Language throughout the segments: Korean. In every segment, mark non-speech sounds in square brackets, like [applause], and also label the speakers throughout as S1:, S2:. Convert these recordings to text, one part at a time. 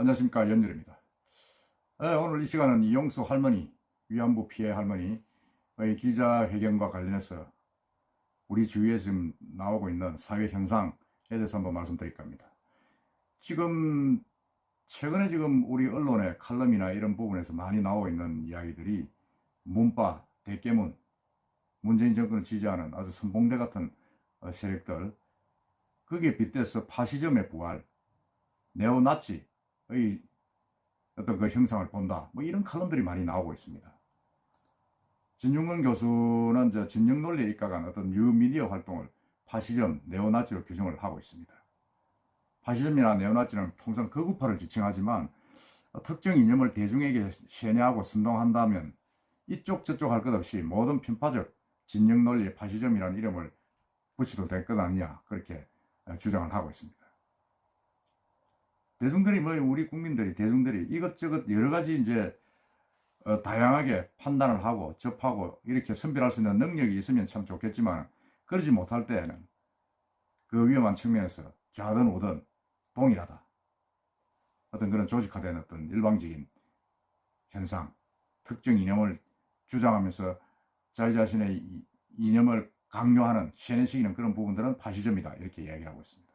S1: 안녕하십니까 연율입니다. 네, 오늘 이 시간은 이용수 할머니 위안부 피해 할머니의 기자회견과 관련해서 우리 주위에 지금 나오고 있는 사회 현상에 대해서 한번 말씀드릴까 합니다. 지금 최근에 지금 우리 언론의 칼럼이나 이런 부분에서 많이 나오고 있는 이야기들이 문파, 대깨문, 문재인 정권을 지지하는 아주 선봉대 같은 어, 세력들 거기에 빗대서 파시즘의 부활, 네오나치 의 어떤 그 형상을 본다. 뭐 이런 칼럼들이 많이 나오고 있습니다. 진중근 교수는 저 진영 논리에 입각한 어떤 뉴미디어 활동을 파시즘, 네오나치로 규정을 하고 있습니다. 파시즘이나 네오나치는 통상 극우파를 지칭하지만 특정 이념을 대중에게 세뇌하고 선동한다면 이쪽 저쪽 할 것 없이 모든 편파적 진영 논리의 파시즘이라는 이름을 붙여도 될 것 아니냐 그렇게 주장을 하고 있습니다. 대중들이 뭐 우리 국민들이 대중들이 이것저것 여러 가지 이제 어, 다양하게 판단을 하고 접하고 이렇게 선별할 수 있는 능력이 있으면 참 좋겠지만 그러지 못할 때에는 그 위험한 측면에서 좌든 우든 동일하다. 어떤 그런 조직화된 어떤 일방적인 현상, 특정 이념을 주장하면서 자기 자신의 이- 이념을 강요하는 세뇌시키는 그런 부분들은 파시즘이다 이렇게 이야기하고 있습니다.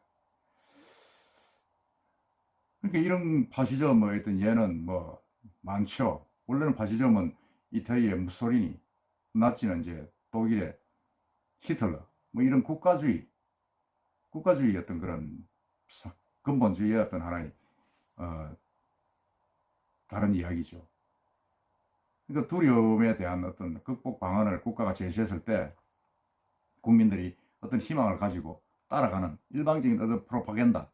S1: 그러니까 이런 파시즘의 어떤 예는 뭐 많죠. 원래는 파시즘은 이태리의 무소리니, 나치는 이제 독일의 히틀러, 뭐 이런 국가주의, 국가주의 어떤 그런 사- 근본주의의 어떤 하나의 어, 다른 이야기죠. 그러니까 두려움에 대한 어떤 극복 방안을 국가가 제시했을 때 국민들이 어떤 희망을 가지고 따라가는 일방적인 어떤 프로파간다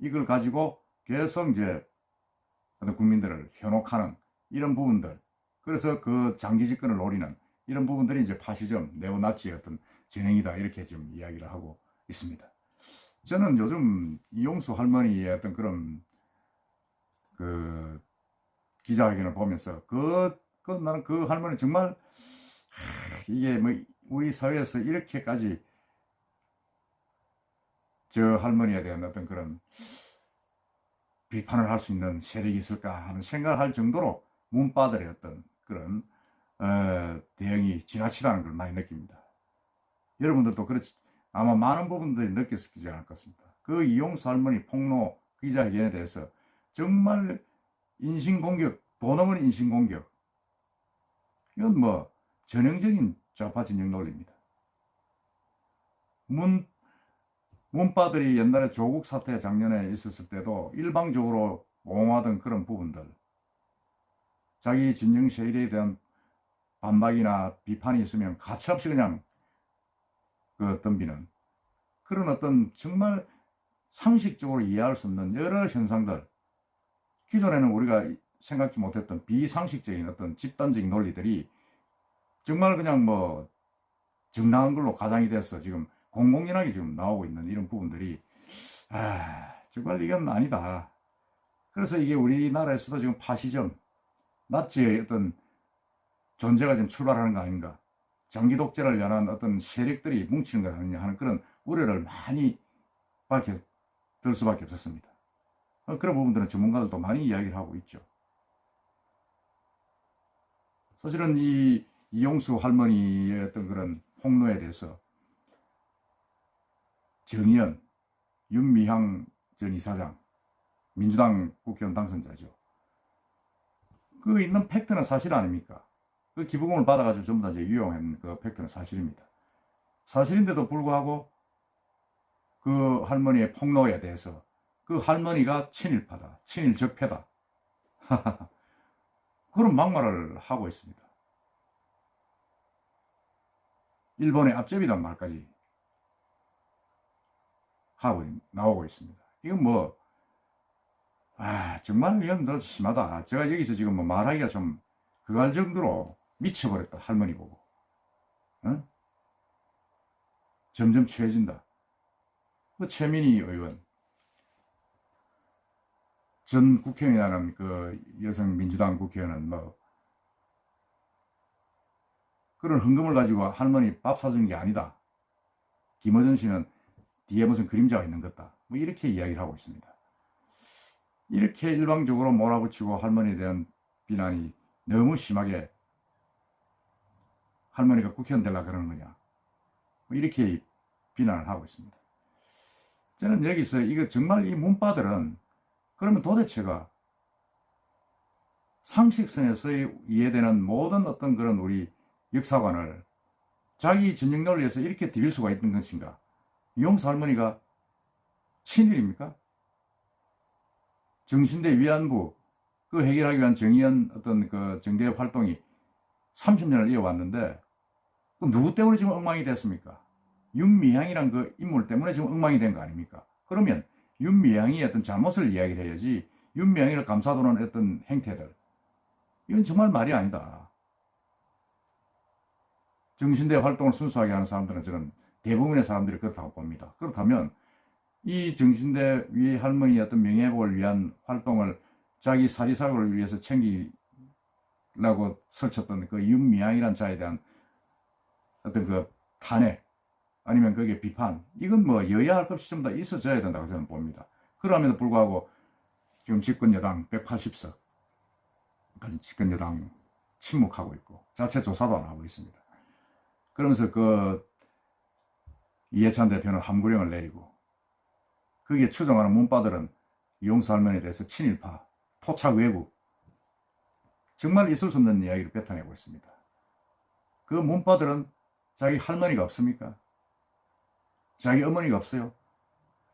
S1: 이걸 가지고 계속 이제 어떤 국민들을 현혹하는 이런 부분들 그래서 그 장기 집권을 노리는 이런 부분들이 이제 파시즘 네오나치의 어떤 진행이다 이렇게 지금 이야기를 하고 있습니다. 저는 요즘 이용수 할머니의 어떤 그런 그 기자회견을 보면서 그, 그 나는 그 할머니 정말 하, 이게 뭐 우리 사회에서 이렇게까지 저 할머니에 대한 어떤 그런 비판을 할 수 있는 세력이 있을까 하는 생각을 할 정도로 문바들의 어떤 그런 어, 대응이 지나치다는 걸 많이 느낍니다. 여러분들도 그렇지 아마 많은 부분들이 느꼈지 않을 것입니다. 그 이용수 할머니 폭로 기자회견에 대해서 정말 인신공격, 도 넘은 인신공격. 이건 뭐 전형적인 좌파 진영 논리입니다. 문, 문파들이 옛날에 조국 사태 작년에 있었을 때도 일방적으로 옹호하던 그런 부분들, 자기 진영 세력에 대한 반박이나 비판이 있으면 가차없이 그냥 그 덤비는. 그런 어떤 정말 상식적으로 이해할 수 없는 여러 현상들, 기존에는 우리가 생각지 못했던 비상식적인 어떤 집단적인 논리들이 정말 그냥 뭐 정당한 걸로 가장이 돼서 지금 공공연하게 지금 나오고 있는 이런 부분들이 아 정말 이건 아니다. 그래서 이게 우리나라에서도 지금 파시즘, 나치의 어떤 존재가 지금 출발하는 거 아닌가. 장기 독재를 연한 어떤 세력들이 뭉치는 것 아니냐 하는 그런 우려를 많이 밝혀 들 수밖에 없었습니다. 어, 그런 부분들은 전문가들도 많이 이야기를 하고 있죠. 사실은 이 이용수 할머니의 어떤 그런 폭로에 대해서 정의연, 윤미향 전 이사장, 민주당 국회의원 당선자죠. 그 있는 팩트는 사실 아닙니까? 그 기부금을 받아가지고 전부 다 이제 유용한 그 팩트는 사실입니다. 사실인데도 불구하고 그 할머니의 폭로에 대해서 그 할머니가 친일파다, 친일적폐다. [laughs] 그런 막말을 하고 있습니다. 일본의 앞접이란 말까지 하고 있- 나오고 있습니다. 이건 뭐, 아, 정말 너 심하다. 제가 여기서 지금 뭐 말하기가 좀할 정도로 미쳐버렸다. 할머니 보고. 응? 점점 취해진다. 그 최민희 의원, 전 국회의원이라는 그 여성 민주당 국회의원은 뭐 그런 헌금을 가지고 할머니 밥 사주는 게 아니다. 김어준 씨는 뒤에 무슨 그림자가 있는 것다. 뭐 이렇게 이야기를 하고 있습니다. 이렇게 일방적으로 몰아붙이고 할머니에 대한 비난이 너무 심하게 할머니가 국회의원 되려 그러는 거냐. 뭐 이렇게 비난을 하고 있습니다. 저는 여기서 이거 정말 이 문바들은 그러면 도대체가 상식선에서 이해되는 모든 어떤 그런 우리 역사관을 자기 진영 논리에서 이렇게 디빌 수가 있는 것인가? 이용수 할머니가 친일입니까? 정신대 위안부 그 해결하기 위한 정의연 어떤 그 정대 활동이 30년을 이어왔는데 그 누구 때문에 지금 엉망이 됐습니까? 윤미향이란 그 인물 때문에 지금 엉망이 된 거 아닙니까? 그러면 윤미향이 어떤 잘못을 이야기를 해야지 윤미향이를 감싸도는 어떤 행태들 이건 정말 말이 아니다. 정신대 활동을 순수하게 하는 사람들은 저는 대부분의 사람들이 그렇다고 봅니다. 그렇다면 이 정신대 위 할머니의 어떤 명예회복을 위한 활동을 자기 사리사욕을 위해서 챙기려고 설쳤던 그 윤미향이란 자에 대한 어떤 그 탄핵 아니면 거기에 비판 이건 뭐 여야 할 것 없이 좀다 있어져야 된다고 저는 봅니다. 그럼에도 불구하고 지금 집권 여당 180석 집권 여당 침묵하고 있고 자체 조사도 안 하고 있습니다. 그러면서 그 이해찬 대표는 함구령을 내리고 거기에 추정하는 문바들은 이용수 할머니에 대해서 친일파, 토착 외국 정말 있을 수 없는 이야기를 뱉어내고 있습니다. 그 문바들은 자기 할머니가 없습니까? 자기 어머니가 없어요.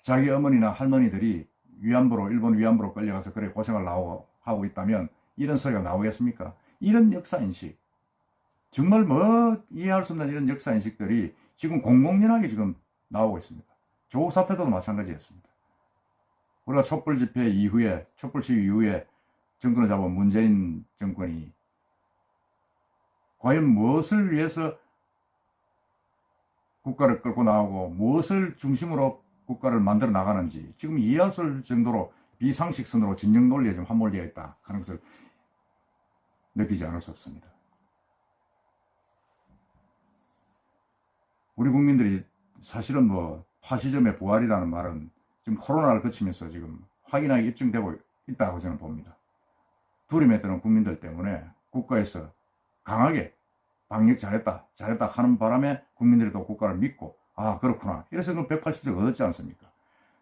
S1: 자기 어머니나 할머니들이 위안부로 일본 위안부로 끌려가서 그래 고생을 나오, 하고 있다면 이런 소리가 나오겠습니까? 이런 역사인식 정말 뭐 이해할 수 없는 이런 역사인식들이 지금 공공연하게 지금 나오고 있습니다. 조국 사태도 마찬가지였습니다. 우리가 촛불 집회 이후에 촛불 시위 이후에 정권을 잡은 문재인 정권이 과연 무엇을 위해서 국가를 끌고 나오고 무엇을 중심으로 국가를 만들어 나가는지 지금 이해할 수 없을 정도로 비상식선으로 진영 논리에 좀 함몰되어 있다 하는 것을 느끼지 않을 수 없습니다. 우리 국민들이 사실은 뭐 파시즘의 부활이라는 말은 지금 코로나를 거치면서 지금 확인하게 입증되고 있다고 저는 봅니다. 두림에 뜨는 국민들 때문에 국가에서 강하게 방역 잘했다, 잘했다 하는 바람에 국민들이 또 국가를 믿고, 아, 그렇구나. 이래서 그 180석 얻었지 않습니까?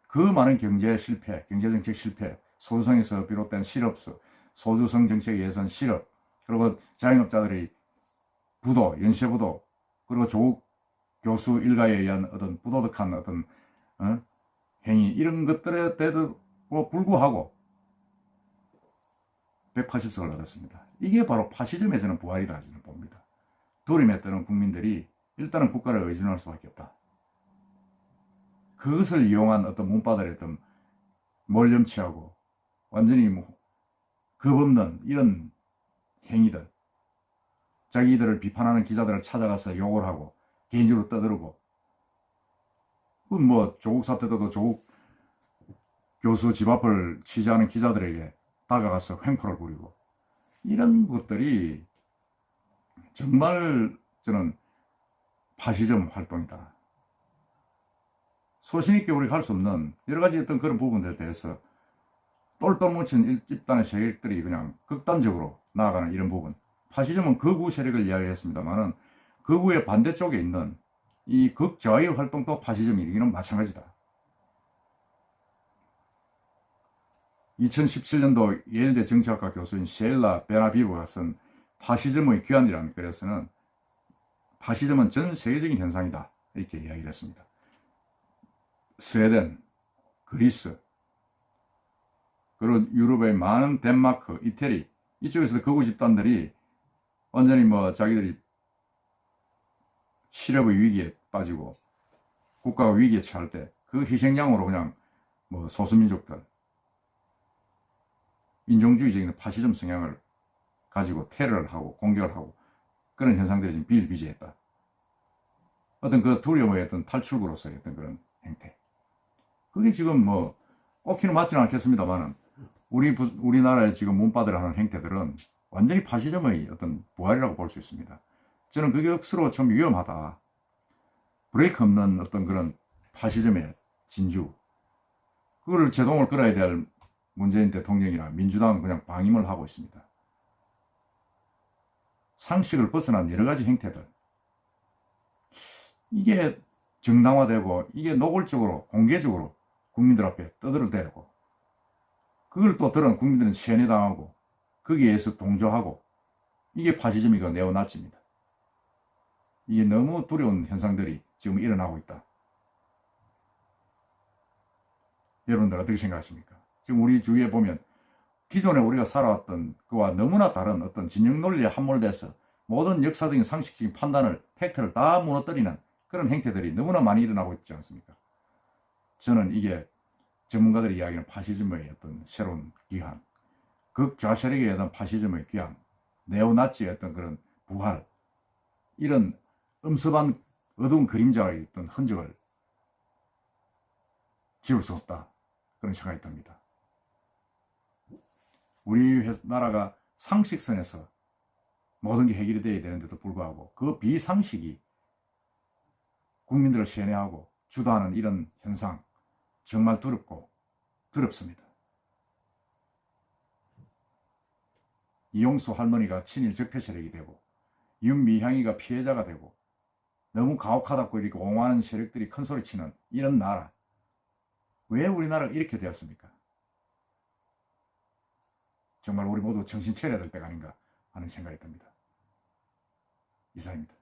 S1: 그 많은 경제 실패, 경제정책 실패, 소주성에서 비롯된 실업수, 소주성 정책 예산 실업, 그리고 자영업자들이 부도, 연쇄부도, 그리고 조국 교수 일가에 의한 어떤 부도덕한 어떤, 어? 행위, 이런 것들에 대도 불구하고 180석을 얻었습니다. 이게 바로 파시즘의 저는 부활이다 저는 봅니다. 도림에 뜨는 국민들이 일단은 국가를 의존할 수밖에 없다. 그것을 이용한 어떤 문바들의 어떤 몰염치하고 완전히 뭐 겁없는 이런 행위들 자기들을 비판하는 기자들을 찾아가서 욕을 하고 개인적으로 떠들고 그뭐 조국 사태 때도 조국 교수 집 앞을 취재하는 기자들에게 다가가서 횡포를 부리고 이런 것들이 정말 저는 파시즘 활동이다. 소신있게 우리가 할 수 없는 여러 가지 어떤 그런 부분들에 대해서 똘똘 뭉친 집단의 세력들이 그냥 극단적으로 나아가는 이런 부분. 파시즘은 극우 세력을 이야기했습니다만은 극우의 반대쪽에 있는 이 극좌의 활동도 파시즘이기는 마찬가지다. 2017년도 예일대 정치학과 교수인 셰일라 베나비브가 쓴 파시즘의 귀환이라는 글에서는 파시즘은 전 세계적인 현상이다. 이렇게 이야기를 했습니다. 스웨덴, 그리스, 그리고 유럽의 많은 덴마크, 이태리, 이쪽에서 거구 집단들이 완전히 뭐 자기들이 실업의 위기에 빠지고 국가가 위기에 처할 때 그 희생양으로 그냥 뭐 소수민족들 인종주의적인 파시즘 성향을 가지고 테러를 하고 공격을 하고 그런 현상들이 지금 비일비재했다. 어떤 그 두려움의 어떤 탈출구로서의 어떤 그런 행태. 그게 지금 뭐 꼭히는 맞지는 않겠습니다만은 우리 부, 우리나라의 지금 문바들 하는 행태들은 완전히 파시즘의 어떤 부활이라고 볼 수 있습니다. 저는 그게 억수로 좀 위험하다. 브레이크 없는 어떤 그런 파시즘의 진주. 그거를 제동을 끌어야 될 문재인 대통령이나 민주당은 그냥 방임을 하고 있습니다. 상식을 벗어난 여러 가지 행태들. 이게 정당화되고 이게 노골적으로 공개적으로 국민들 앞에 떠들어대고 그걸 또 들은 국민들은 시연해당하고 거기에 의해서 동조하고 이게 파시즘이고 네오나치입니다. 이게 너무 두려운 현상들이 지금 일어나고 있다. 여러분들 어떻게 생각하십니까? 지금 우리 주위에 보면 기존에 우리가 살아왔던 그와 너무나 다른 어떤 진영 논리에 함몰돼서 모든 역사적인 상식적인 판단을 팩트를 다 무너뜨리는 그런 행태들이 너무나 많이 일어나고 있지 않습니까? 저는 이게 전문가들이 이야기하는 파시즘의 어떤 새로운 기한, 극좌 세력에 의한 파시즘의 귀환, 네오나치의 어떤 그런 부활, 이런 음습한 어두운 그림자의 어떤 흔적을 지울 수 없다. 그런 생각이 듭니다. 우리 회- 나라가 상식선에서 모든 게 해결이 되어야 되는데도 불구하고 그 비상식이 국민들을 세뇌하고 주도하는 이런 현상 정말 두렵고 두렵습니다. 이용수 할머니가 친일 적폐 세력이 되고 윤미향이가 피해자가 되고 너무 가혹하다고 이렇게 옹호하는 세력들이 큰 소리 치는 이런 나라 왜 우리나라가 이렇게 되었습니까? 정말 우리 모두 정신 차려야 될 때가 아닌가 하는 생각이 듭니다. 이상입니다.